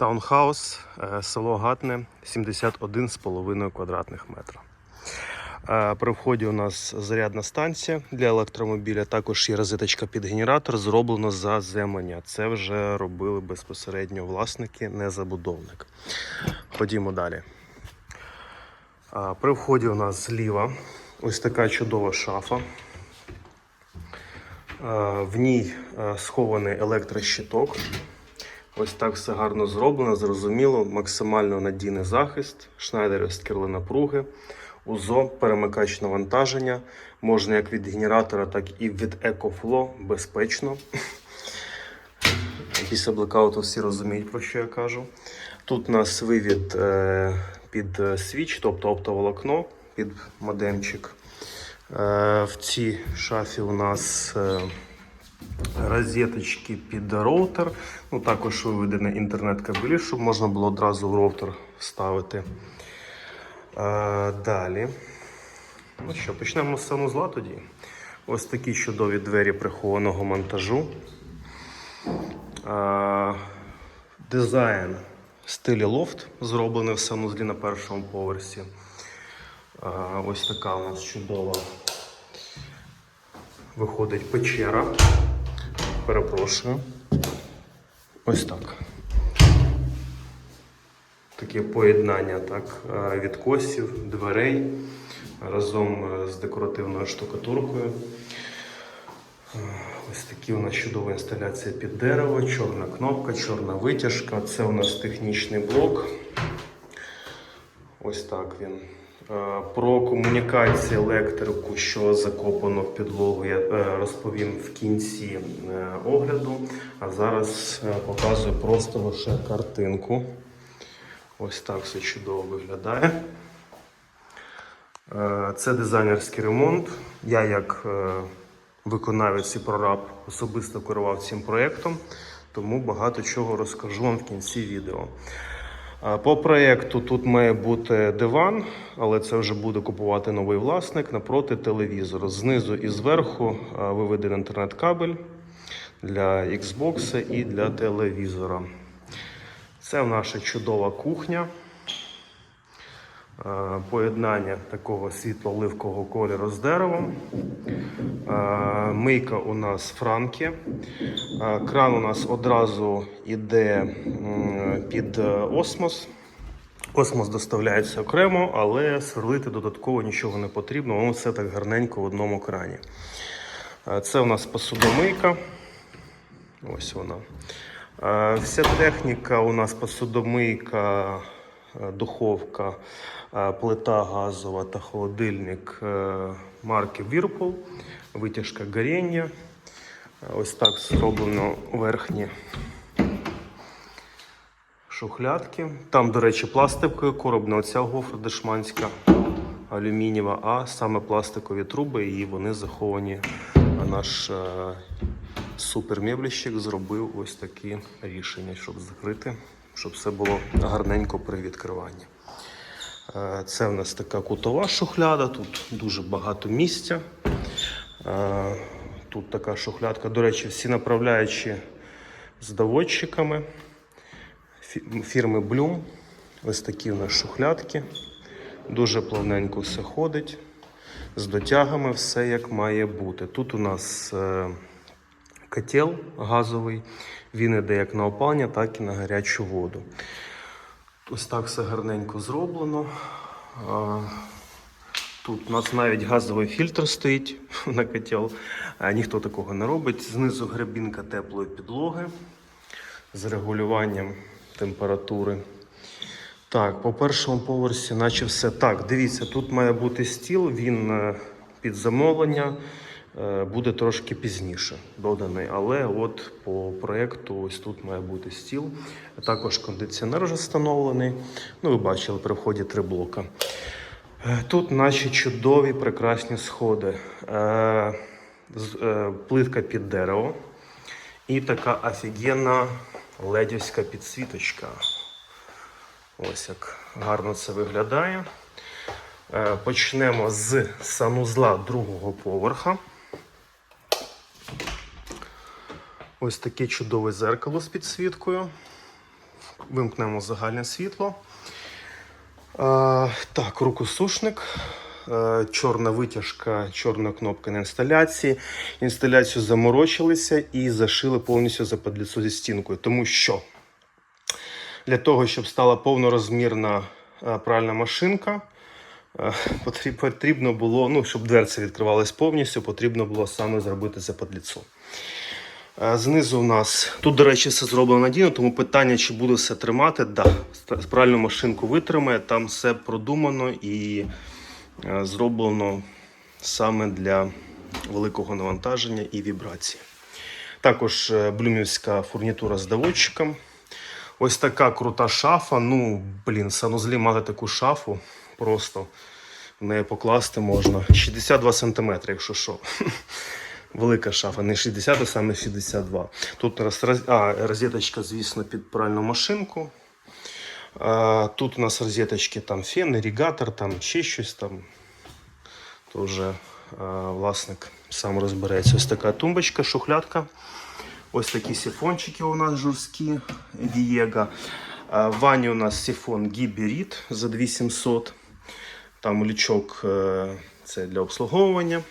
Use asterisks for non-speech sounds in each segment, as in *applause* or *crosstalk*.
Таунхаус, е, село Гатне, 71,5 квадратних метра. Е, При вході у нас зарядна станція для електромобіля. Також є розеточка під генератор, зроблено за землення. Це вже робили безпосередньо власники, не забудовник. Ходімо далі. При вході у нас зліва ось така чудова шафа. В ній схований електрощиток. Ось так все гарно зроблено, зрозуміло, максимально надійний захист, шнайдерівські керли напруги, УЗО, перемикач навантаження. Можна як від генератора, так і від EcoFlow безпечно. Після блекауту всі розуміють, про що я кажу. Тут у нас вивід е, під е, свіч, тобто оптоволокно під модемчик. Е, в цій шафі у нас е, розеточки під роутер. Ну, також виведений інтернет-кабелі, щоб можна було одразу в роутер вставити. Е, далі. Ну що, почнемо з санузла тоді. Ось такі чудові двері прихованого монтажу. Е, Дизайн в стилі лофт зроблений в санузлі на першому поверсі. Е, Ось така у нас чудова виходить печера. Перепрошую. Ось так. Таке поєднання так, е, відкосів, дверей разом е, з декоративною штукатуркою. Е, Ось такі у нас чудова інсталяція під дерево, чорна кнопка, чорна витяжка. Це у нас технічний блок. Ось так він. Е, Про комунікації електрику, що закопано в підлогу, я е, розповім в кінці е, огляду. А зараз показую просто лише картинку. Ось так все чудово виглядає. Це дизайнерський ремонт. Я, як виконавець і прораб, особисто керував цим проєктом, тому багато чого розкажу вам в кінці відео. По проєкту тут має бути диван, але це вже буде купувати новий власник напроти телевізору. Знизу і зверху виведений інтернет-кабель для Xbox і для телевізора. Це наша чудова кухня. Е, Поєднання такого світло-оливкового кольору з деревом. Е, Мийка у нас франки. Е, Кран у нас одразу йде під осмос. Осмос доставляється окремо, але сверлити додатково нічого не потрібно. Воно все так гарненько в одному крані. Це у нас посудомийка. Ось вона. Вся техніка у нас посудомийка, духовка, е, плита газова та холодильник е, марки Whirlpool, витяжка горіння. Е, Ось так зроблено верхні шухлядки. Там, до речі, пластиковий короб, не оця гофра дешманська алюмінієва, а саме пластикові труби, і вони заховані. А наш е, супермебліщик зробив ось такі рішення, щоб закрити, щоб все було гарненько при відкриванні. Е, Це в нас така кутова шухляда, тут дуже багато місця. Е, Тут така шухлядка. До речі, всі направляючі з доводчиками фірми Bloom. Ось такі у нас шухлядки. Дуже плавненько все ходить. З дотягами все як має бути. Тут у нас е, котел газовий. Він іде як на опалення, так і на гарячу воду. Ось так все гарненько зроблено. Тут у нас навіть газовий фільтр стоїть *laughs* на котел. Ніхто такого не робить. Знизу гребінка теплої підлоги з регулюванням температури. Так, по першому поверсі, наче все. Так, дивіться, тут має бути стіл, він е, під замовлення буде трошки пізніше доданий. Але от по проєкту ось тут має бути стіл. Також кондиціонер вже встановлений. Ну, ви бачили, при вході три блока. Е, Тут наші чудові прекрасні сходи. Е, е, Плитка під дерево. І така офігенна ледівська підсвіточка. Ось як гарно це виглядає. Е, Почнемо з санузла другого поверха. Ось таке чудове зеркало з підсвіткою. Вимкнемо загальне світло. А, так, рукосушник. Чорна витяжка, чорна кнопка на інсталяції. Інсталяцію заморочилися і зашили повністю западліцо зі стінкою. Тому що для того, щоб стала повнорозмірна пральна машинка, потрібно було, ну, щоб дверці відкривались повністю, потрібно було саме зробити западліцо. Е, Знизу у нас тут, до речі, все зроблено надійно, тому питання, чи буде все тримати, да, пральну машинку витримає, там все продумано і е, зроблено саме для великого навантаження і вібрації. Також е, блюмівська фурнітура з доводчиком. Ось така крута шафа. Ну, блін, санузлі мати таку шафу просто в неї покласти можна. 62 см, якщо що. *laughs* Велика шафа, не 60, а саме 62. Тут роз, а, розеточка, звісно, під пральну машинку. А, тут у нас розеточки, там фен, іригатор, там ще щось там. То а, власник сам розбереться. Ось така тумбочка, шухлядка. Ось такі сифончики у нас жорсткі Вієга. А, В ванні у нас сифон Гіберіт за 2700. Там лючок е, це для обслуговування.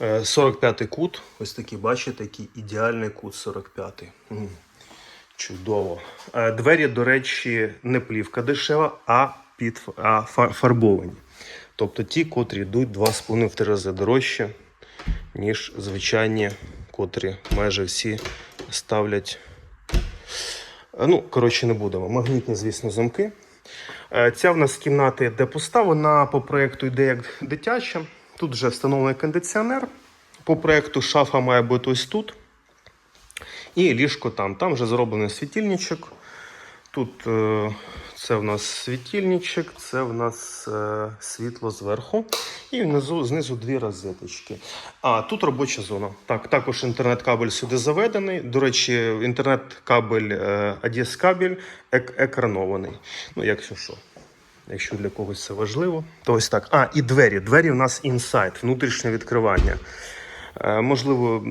Е, 45-й кут. Ось такий, бачите, такий ідеальний кут 45-й. Чудово. Е, Двері, до речі, не плівка дешева, а під а фарбовані. Тобто ті, котрі йдуть 2,5 в три рази дорожче, ніж звичайні, котрі майже всі ставлять. Е, Ну, коротше, не будемо. Магнітні, звісно, замки. Е, Ця в нас кімната йде пуста, вона по проєкту йде як дитяча. Тут вже встановлений кондиціонер. По проєкту шафа має бути ось тут. І ліжко там. Там вже зроблений світильничок. Тут е, це в нас світильничок, це в нас е, світло зверху. І внизу, знизу дві розеточки. А тут робоча зона. Так, також інтернет-кабель сюди заведений. До речі, інтернет-кабель е, Одес-кабель екранований. Ну, якщо що. Якщо для когось це важливо, то ось так. А, і двері. Двері у нас інсайд, внутрішнє відкривання. Е, можливо,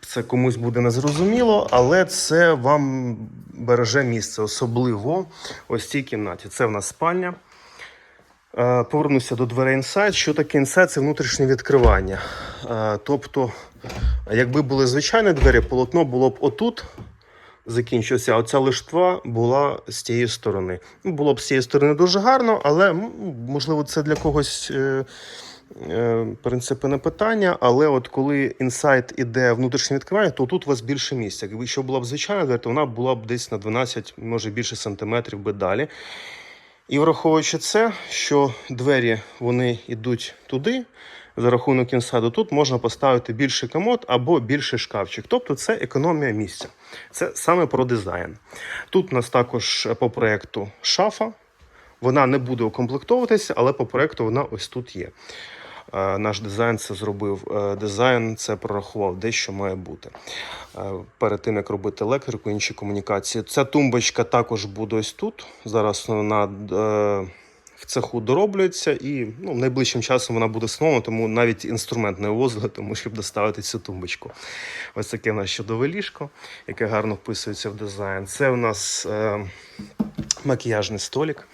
це комусь буде незрозуміло, але це вам береже місце, особливо ось цій кімнаті. Це в нас спальня. Е, Повернуся до дверей інсайд. Що таке інсайд? Це внутрішнє відкривання. Е, Тобто, якби були звичайні двері, полотно було б отут закінчився, оця лиштва була з тієї сторони. Ну, Було б з цієї сторони дуже гарно, але можливо це для когось. Е, е, в не питання, але от коли інсайт іде внутрішнє відкривання, то тут у вас більше місця. Якби ще була б звичайна двері, то вона була б десь на 12, може більше сантиметрів би далі. І враховуючи це, що двері вони йдуть туди, за рахунок інсайду, тут можна поставити більший комод або більший шкафчик. Тобто це економія місця. Це саме про дизайн. Тут у нас також по проекту шафа. Вона не буде укомплектовуватися, але по проекту вона ось тут є. Е, Наш дизайн це зробив. Е, Дизайн це прорахував, де що має бути. Е, Перед тим як робити електрику, інші комунікації. Ця тумбочка також буде ось тут. Зараз вона е, в цеху дороблюється, і ну, найближчим часом вона буде встановлена, тому навіть інструмент не вивозили, тому щоб доставити цю тумбочку. Ось таке нас чудове ліжко, яке гарно вписується в дизайн. Це у нас е, макіяжний столик.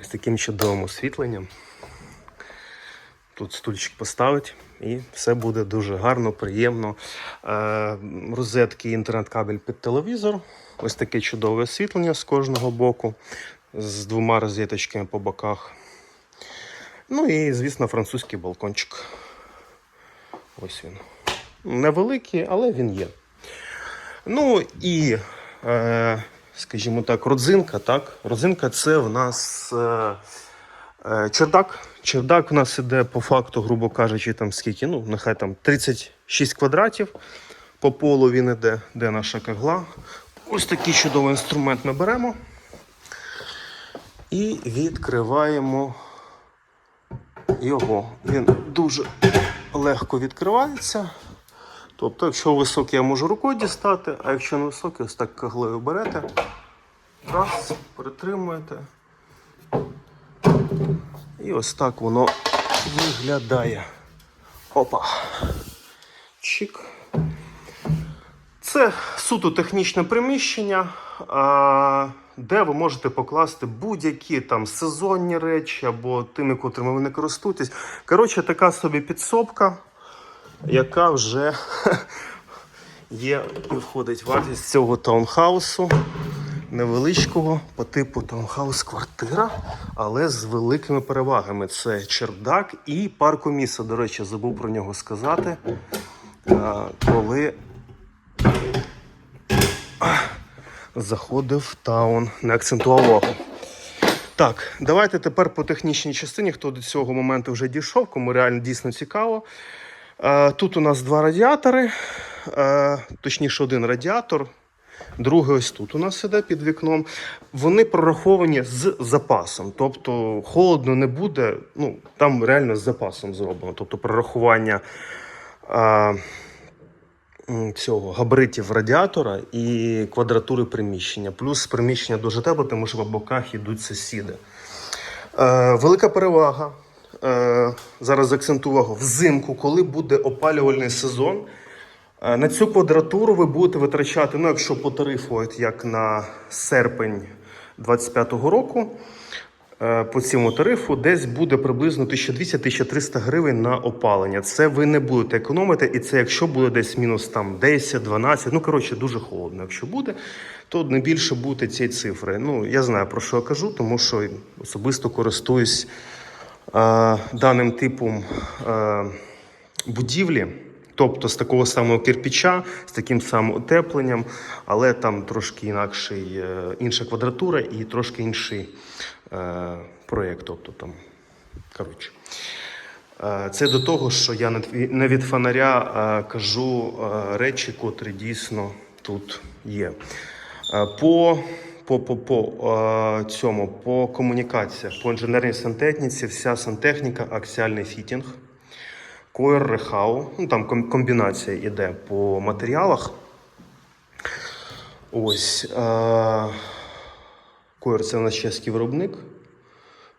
Ось таким чудовим освітленням. Тут стульчик поставить і все буде дуже гарно, приємно. Е, розетки, інтернет-кабель під телевізор. Ось таке чудове освітлення з кожного боку, з двома розеточками по боках. Ну і, звісно, французький балкончик. Ось він. Невеликий, але він є. Ну і, е, скажімо так, родзинка. Так? Родзинка це в нас е, е, чердак. Чердак у нас іде по факту, грубо кажучи, там скільки, ну, нехай там 36 квадратів. По полу він іде, де наша кагла. Ось такий чудовий інструмент ми беремо. І відкриваємо його. Він дуже легко відкривається. Тобто, якщо високий, я можу рукою дістати, а якщо не високий, ось так каглею берете. Раз, притримуєте. І ось так воно виглядає. Опа. Чик. Це суто технічне приміщення, а, де ви можете покласти будь-які там сезонні речі або тими, котрими ви не користуєтесь. Коротше, така собі підсобка, яка вже *laughs* є і входить в вартість цього таунхаусу. Невеличкого по типу таунхаус-квартира, але з великими перевагами. Це чердак і паркомісце. До речі, забув про нього сказати. Коли заходив в таун, не акцентував увагу. Так, давайте тепер по технічній частині, хто до цього моменту вже дійшов, кому реально дійсно цікаво. Е, Тут у нас два радіатори, е, точніше, один радіатор, другий ось тут у нас іде під вікном. Вони прораховані з запасом. Тобто холодно не буде, ну там реально з запасом зроблено. Тобто прорахування. Цього габаритів радіатора і квадратури приміщення. Плюс приміщення дуже тепле, тому що в боках йдуть сусіди. Е, велика перевага. Е, зараз акцентую увагу. Взимку, коли буде опалювальний сезон, е, на цю квадратуру ви будете витрачати, ну якщо по тарифу, як на серпень 2025 року, по цьому тарифу десь буде приблизно 1200-1300 гривень на опалення. Це ви не будете економити, і це якщо буде десь мінус там 10-12, ну коротше, дуже холодно. Якщо буде, то не більше буде цієї цифри. Ну я знаю про що я кажу, тому що особисто користуюсь е, даним типом е, будівлі. Тобто з такого самого кирпіча, з таким самим утепленням, але там трошки інакший, е, інша квадратура і трошки інший е, проєкт. Тобто там, коротше. Е, Це до того, що я не від фонаря кажу е, речі, котрі дійсно тут є. Е, По, по, по, по цьому, по комунікаціях, по інженерній сантехніці, вся сантехніка, аксіальний фітінг, койр рехау, ну там комбінація йде по матеріалах. Ось. Е, койр це у нас чеський виробник.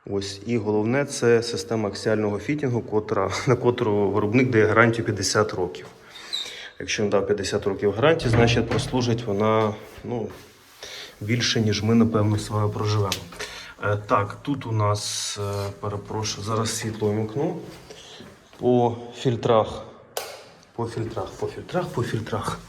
Ось і головне це система аксіального фітінгу, котра, на котру виробник дає гарантію 50 років. Якщо він дав 50 років гарантії, значить прослужить вона ну, більше, ніж ми, напевно, з вами проживемо. Е, так, тут у нас, е, перепрошую, зараз світло вімкну. По фільтрах. По фільтрах, по фільтрах, по фільтрах.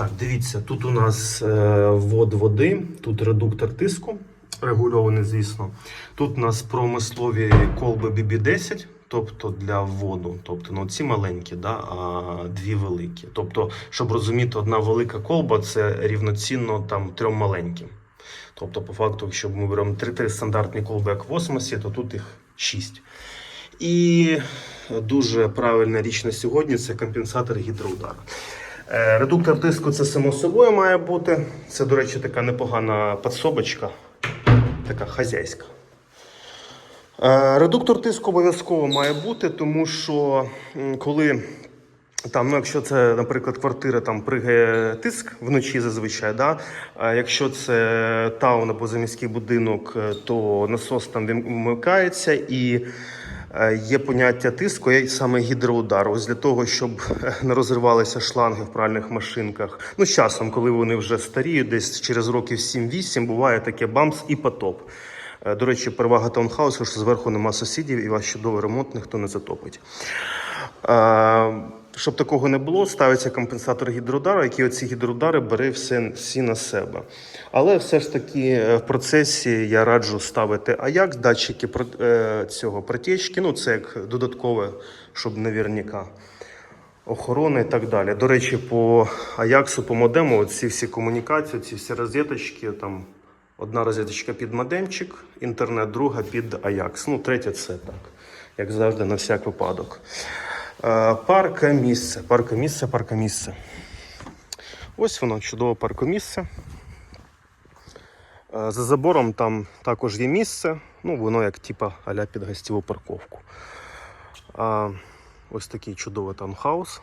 Так, дивіться, тут у нас е, ввод води, тут редуктор тиску, регульований, звісно. Тут у нас промислові колби BB10, тобто для вводу. Тобто, ну, ці маленькі, да, а дві великі. Тобто, щоб розуміти, одна велика колба це рівноцінно там, трьом маленьким. Тобто, по факту, якщо ми беремо три стандартні колби, як в осмосі, то тут їх шість. І дуже правильна річ на сьогодні це компенсатор гідроудару. Е, Редуктор тиску це само собою має бути. Це, до речі, така непогана підсобочка, така хазяйська. Е, Редуктор тиску обов'язково має бути, тому що коли там, ну, якщо це, наприклад, квартира, там пригає тиск вночі зазвичай, да? а якщо це таун або заміський будинок, е, то насос там вимикається і є поняття тиску, і саме гідроудар. Ось для того, щоб е, не розривалися шланги в пральних машинках. Ну, з часом, коли вони вже старіють, десь через років 7-8, буває таке бамс і потоп. Е, До речі, перевага таунхаусу, що зверху нема сусідів і ваш чудовий ремонт ніхто не затопить. Щоб такого не було, ставиться компенсатор гідроудару, який оці гідроудари бере все, всі на себе. Але все ж таки е, в процесі я раджу ставити Аякс, датчики е, цього протечки, ну це як додаткове, щоб наверняка охорони і так далі. До речі, по Аяксу, по модему, ці всі комунікації, ці всі розеточки, там одна розеточка під модемчик, інтернет, друга під Аякс. Ну, третя це так, як завжди, на всяк випадок. Е, Паркомісце, паркомісце, паркомісце. Ось воно, чудове паркомісце. Е, За забором там також є місце. Ну, воно як типа аля під гостєву парковку. Ось такий чудовий таунхаус.